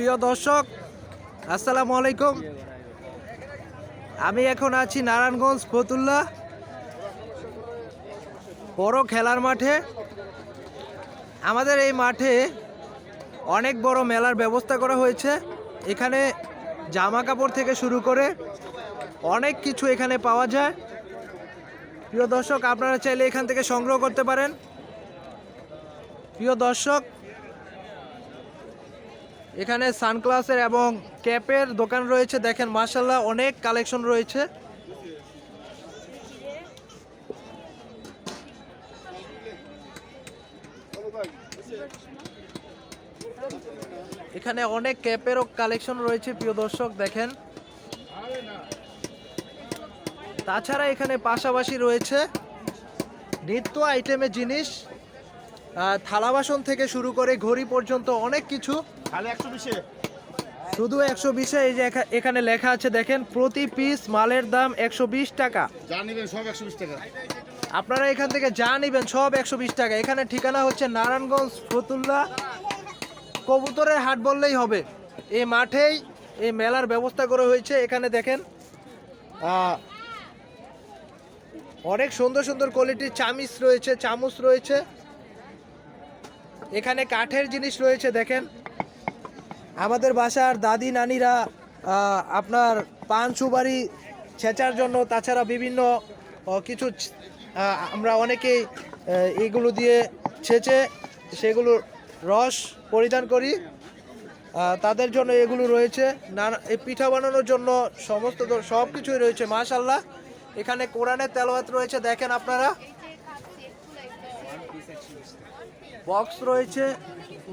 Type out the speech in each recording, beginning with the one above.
প্রিয় দর্শক, আসসালামু আলাইকুম। আমি এখন আছি নারায়ণগঞ্জ ফতুল্লা, বড় খেলার মাঠে। আমাদের এই মাঠে অনেক বড় মেলার ব্যবস্থা করা হয়েছে। এখানে জামা কাপড় থেকে শুরু করে অনেক কিছু এখানে পাওয়া যায়। প্রিয় দর্শক, আপনারা চাইলে এখান থেকে সংগ্রহ করতে পারেন। প্রিয় দর্শক এখানে সানগ্লাসের এবং ক্যাপের দোকান রয়েছে, দেখেন মার্শাল্লাহ অনেক কালেকশন রয়েছে। এখানে অনেক ক্যাপেরও কালেকশন রয়েছে, প্রিয় দর্শক, দেখেন। তাছাড়া এখানে পাশাপাশি রয়েছে নিত্য আইটেমের জিনিস থালা বাসন থেকে শুরু করে ঘড়ি পর্যন্ত অনেক কিছু। শুধু একশো বিশে এই যে এখানে লেখা আছে দেখেন প্রতি পিস মালের দাম একশো বিশ টাকা। সব একশো বিশ টাকা। আপনারা এখান থেকে যা নেবেন সব একশো বিশ টাকা। এখানে ঠিকানা হচ্ছে নারায়ণগঞ্জ ফতুল্লা। কবুতরের হাট বললেই হবে। এই মাঠেই এই মেলার ব্যবস্থা করা হয়েছে। এখানে দেখেন অনেক সুন্দর সুন্দর কোয়ালিটির চামিচ রয়েছে চামচ রয়েছে। এখানে কাঠের জিনিস রয়েছে দেখেন। আমাদের বাসার দাদি, নানিরা আপনার পান, সুপারি ছেঁচার জন্য, তাছাড়া বিভিন্ন কিছু আমরা অনেকেই এগুলো দিয়ে ছেঁচে সেগুলো রস পরিধান করি। তাদের জন্য এগুলো রয়েছে। নানা, এই পিঠা বানানোর জন্য সমস্ত সব কিছুই রয়েছে মাশাল্লাহ এখানে কোরআনের তেলাওয়াত রয়েছে, দেখেন আপনারা। বক্স রয়েছে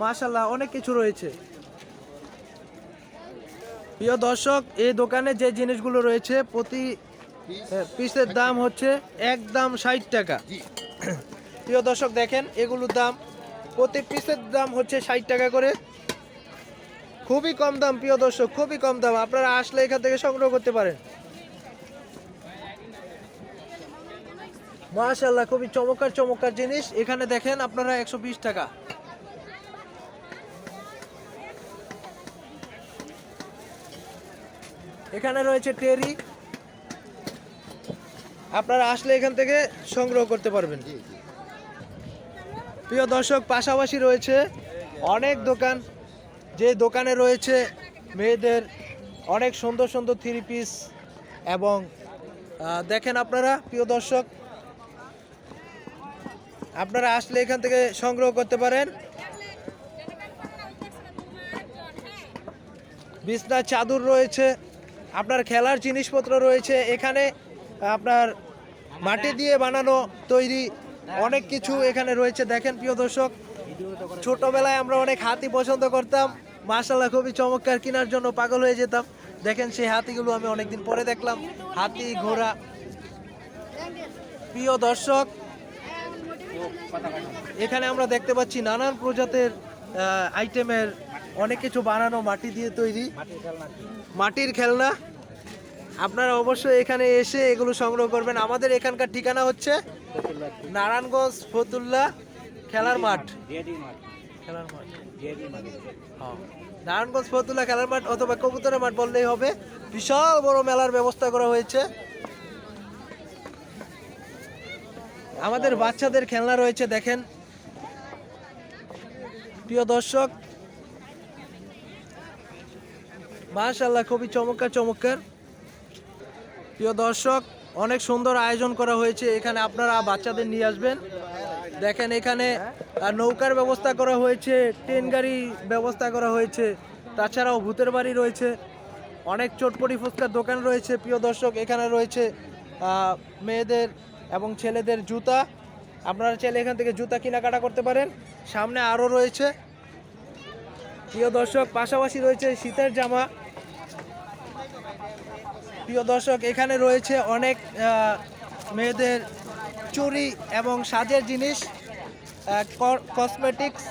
মাশাল্লাহ অনেক কিছু রয়েছে। প্রিয় দর্শক, এই দোকানে যে জিনিসগুলো রয়েছে, প্রতি পিসের দাম হচ্ছে একদম ষাট টাকা। প্রিয় দর্শক, দেখেন, এগুলোর দাম, প্রতি পিসের দাম হচ্ছে ষাট টাকা করে। খুবই কম দাম, প্রিয় দর্শক, খুবই কম দাম। আপনারা আসলে এখান থেকে সংগ্রহ করতে পারেন। মাশাল্লাহ খুবই চমৎকার চমৎকার জিনিস। এখানে দেখেন আপনারা একশো বিশ টাকা। এখানে রয়েছে টেরি। আপনারা আসলে এখান থেকে সংগ্রহ করতে পারবেন। প্রিয় দর্শক, পাশাপাশি রয়েছে অনেক দোকান। যে দোকানে রয়েছে মেয়েদের অনেক সুন্দর সুন্দর থ্রি পিস এবং দেখেন আপনারা, প্রিয় দর্শক, আপনারা আসলে এখান থেকে সংগ্রহ করতে পারেন। বিছনার চাদর রয়েছে। আপনার খেলার জিনিসপত্র রয়েছে, এখানে আপনার মাটি দিয়ে বানানো তৈরি অনেক কিছু এখানে রয়েছে। দেখেন প্রিয় দর্শক, ছোটবেলায় আমরা অনেক হাতি পছন্দ করতাম মার্শাল্লাহ খুবই চমৎকার, কেনার জন্য পাগল হয়ে যেতাম। দেখেন সেই হাতিগুলো আমি অনেকদিন পরে দেখলাম, হাতি, ঘোড়া। প্রিয় দর্শক, এখানে আমরা দেখতে পাচ্ছি নানান প্রজাতির আইটেমের অনেক কিছু বানানো, মাটি দিয়ে তৈরি। মাটির খেলনা। আপনারা অবশ্যই এখানে এসে এগুলো সংগ্রহ করবেন। আমাদের এখানকার ঠিকানা হচ্ছে নারায়ণগঞ্জ ফতুল্লা খেলার মাঠ। মাঠ। হ্যাঁ। নারায়ণগঞ্জ ফতুল্লা খেলার মাঠ অথবা কবুতরের মাঠ বললেই হবে। বিশাল বড় মেলার ব্যবস্থা করা হয়েছে। আমাদের বাচ্চাদের খেলনা রয়েছে, দেখেন। প্রিয় দর্শক মাশাল্লাহ খুবই চমৎকার চমৎকার। প্রিয় দর্শক, অনেক সুন্দর আয়োজন করা হয়েছে। এখানে আপনারা বাচ্চাদের নিয়ে আসবেন। দেখেন এখানে নৌকার ব্যবস্থা করা হয়েছে, ট্রেন গাড়ি ব্যবস্থা করা হয়েছে। তাছাড়াও ভূতের বাড়ি রয়েছে। অনেক চটপটি ফুচকার দোকান রয়েছে, প্রিয় দর্শক। এখানে রয়েছে মেয়েদের এবং ছেলেদের জুতা। আপনারা চাইলে এখান থেকে জুতা কেনাকাটা করতে পারেন। সামনে আরও রয়েছে। প্রিয় দর্শক, পাশাপাশি রয়েছে শীতের জামা। প্রিয় দর্শক, এখানে রয়েছে অনেক মেয়েদের চুরি এবং সাজের জিনিস কসমেটিক্স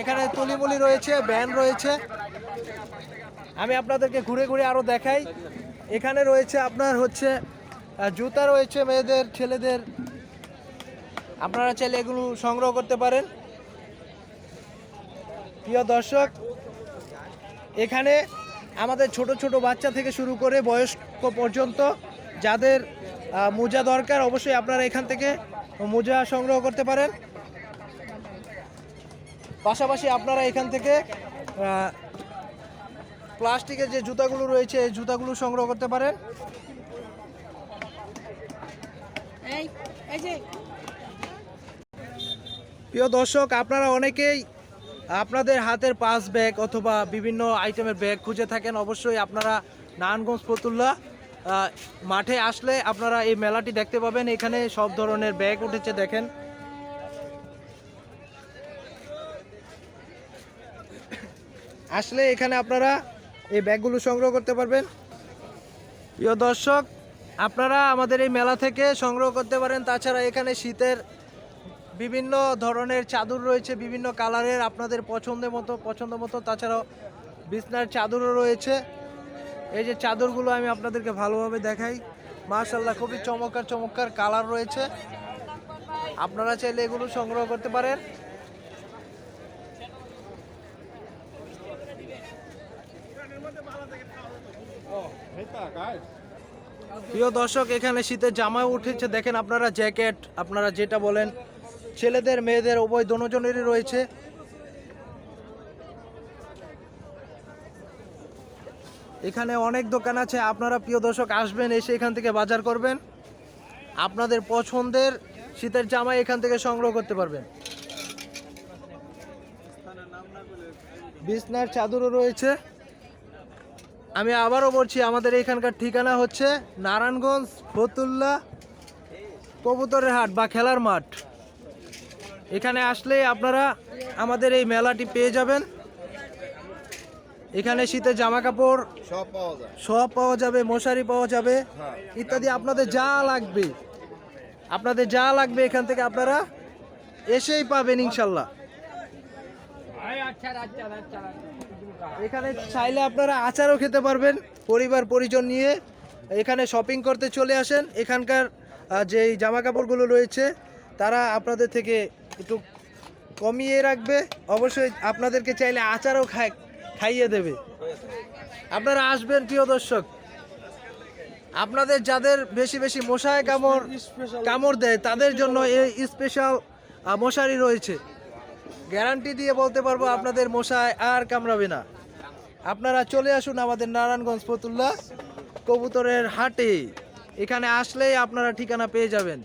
এখানে তুলিমুলি রয়েছে ব্যান রয়েছে। আমি আপনাদেরকে ঘুরে ঘুরে আরও দেখাই। এখানে রয়েছে আপনার হচ্ছে জুতা রয়েছে মেয়েদের, ছেলেদের। আপনারা চাইলে এগুলো সংগ্রহ করতে পারেন। প্রিয় দর্শক, এখানে আমাদের ছোট ছোট বাচ্চা থেকে শুরু করে বয়স্ক পর্যন্ত যাদের মোজা দরকার অবশ্যই আপনারা এখান থেকে মোজা সংগ্রহ করতে পারেন। পাশাপাশি আপনারা এখান থেকে প্লাস্টিকের যে জুতাগুলো রয়েছে এই জুতাগুলো সংগ্রহ করতে পারেন। প্রিয় দর্শক আপনারা অনেকেই আপনাদের হাতের পাস ব্যাগ অথবা বিভিন্ন আইটেমের ব্যাগ খুঁজে থাকেন, অবশ্যই আপনারা নারায়ণগঞ্জ ফতুল্লা মাঠে আসলে আপনারা এই মেলাটি দেখতে পাবেন। এখানে সব ধরনের ব্যাগ উঠেছে, দেখেন। আসলে এখানে আপনারা এই ব্যাগগুলো সংগ্রহ করতে পারবেন। প্রিয় দর্শক, আপনারা আমাদের এই মেলা থেকে সংগ্রহ করতে পারেন। তাছাড়া এখানে শীতের বিভিন্ন ধরনের চাদর রয়েছে, বিভিন্ন কালারের আপনাদের পছন্দের মতো, পছন্দ মতো। তাছাড়াও বিছনার চাদরও রয়েছে। এই যে চাদরগুলো আমি আপনাদেরকে ভালোভাবে দেখাই। মাশাল্লাহ খুবই চমৎকার চমৎকার কালার রয়েছে। আপনারা চাইলে এগুলো সংগ্রহ করতে পারেন। প্রিয় দর্শক, এখানে শীতের জামা উঠেছে। দেখেন আপনারা জ্যাকেট, আপনারা যেটা বলেন ছেলেদের, মেয়েদের, উভয় দোনোজনেরই রয়েছে। এখানে অনেক দোকান আছে, আপনারা প্রিয় দর্শক আসবেন, এসে এখান থেকে বাজার করবেন। আপনাদের পছন্দের শীতের জামা এখান থেকে সংগ্রহ করতে পারবেন। বিছনার চাদরও রয়েছে। আমি আবারও বলছি, আমাদের এখানকার ঠিকানা হচ্ছে নারায়ণগঞ্জ ফতুল্লা কবুতরের হাট বা খেলার মাঠ। এখানে আসলে আপনারা আমাদের এই মেলাটি পেয়ে যাবেন। এখানে শীতের জামা কাপড় সব পাওয়া যায়। সব পাওয়া যাবে মশারি পাওয়া যাবে। হ্যাঁ। ইত্যাদি আপনাদের যা লাগবে আপনাদের যা লাগবে এখান থেকে আপনারা এসেই পাবেন ইনশাল্লাহ। এখানে চাইলে আপনারা আচারও খেতে পারবেন পরিবার পরিজন নিয়ে। এখানে শপিং করতে চলে আসেন। এখানকার যেই জামা কাপড়গুলো রয়েছে তারা আপনাদের থেকে একটু কমিয়ে রাখবে। অবশ্যই আপনাদেরকে চাইলে আচারও খাই খাইয়ে দেবে। আপনারা আসবেন প্রিয় দর্শক। আপনাদের যাদের বেশি বেশি মশায় কামড় কামড় দেয় তাদের জন্য এই স্পেশাল মশারি রয়েছে। গ্যারান্টি দিয়ে বলতে পারব আপনাদের মশায় আর কামড়াবে না। আপনারা চলে আসুন আমাদের নারায়ণগঞ্জ ফতুল্লা কবুতরের হাটে। এখানে আসলেই আপনারা ঠিকানা পেয়ে যাবেন।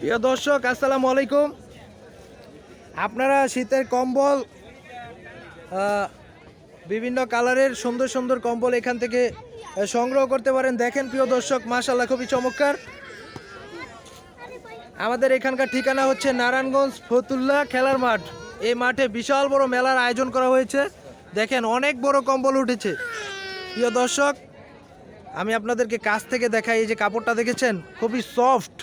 প্রিয় দর্শক, আসসালামু আলাইকুম। আপনারা শীতের কম্বল বিভিন্ন কালারের সুন্দর সুন্দর কম্বল এখান থেকে সংগ্রহ করতে পারেন। দেখেন প্রিয় দর্শক মাশাল্লাহ খুবই চমৎকার। আমাদের এখানকার ঠিকানা হচ্ছে নারায়ণগঞ্জ ফতুল্লা খেলার মাঠ। এই মাঠে বিশাল বড় মেলার আয়োজন করা হয়েছে। দেখেন, অনেক বড় কম্বল উঠেছে। প্রিয় দর্শক, আমি আপনাদেরকে কাছ থেকে দেখাই, এই যে কাপড়টা দেখেছেন? খুবই সফট।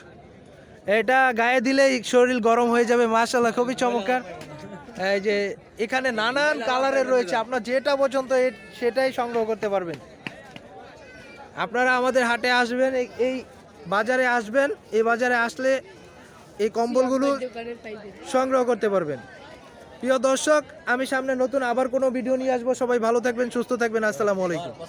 এটা গায়ে দিলেই শরীর গরম হয়ে যাবে মাশাল্লাহ খুবই চমৎকার। এই যে, এখানে নানান কালারের রয়েছে, আপনার যেটা এ- সেটাই সংগ্রহ করতে পারবেন। আপনারা আমাদের হাটে আসবেন এই বাজারে আসবেন, এই বাজারে আসলে এই কম্বলগুলো সংগ্রহ করতে পারবেন। প্রিয় দর্শক, আমি সামনে নতুন আবার কোনো ভিডিও নিয়ে আসব, সবাই ভালো থাকবেন, সুস্থ থাকবেন, আসসালামু আলাইকুম।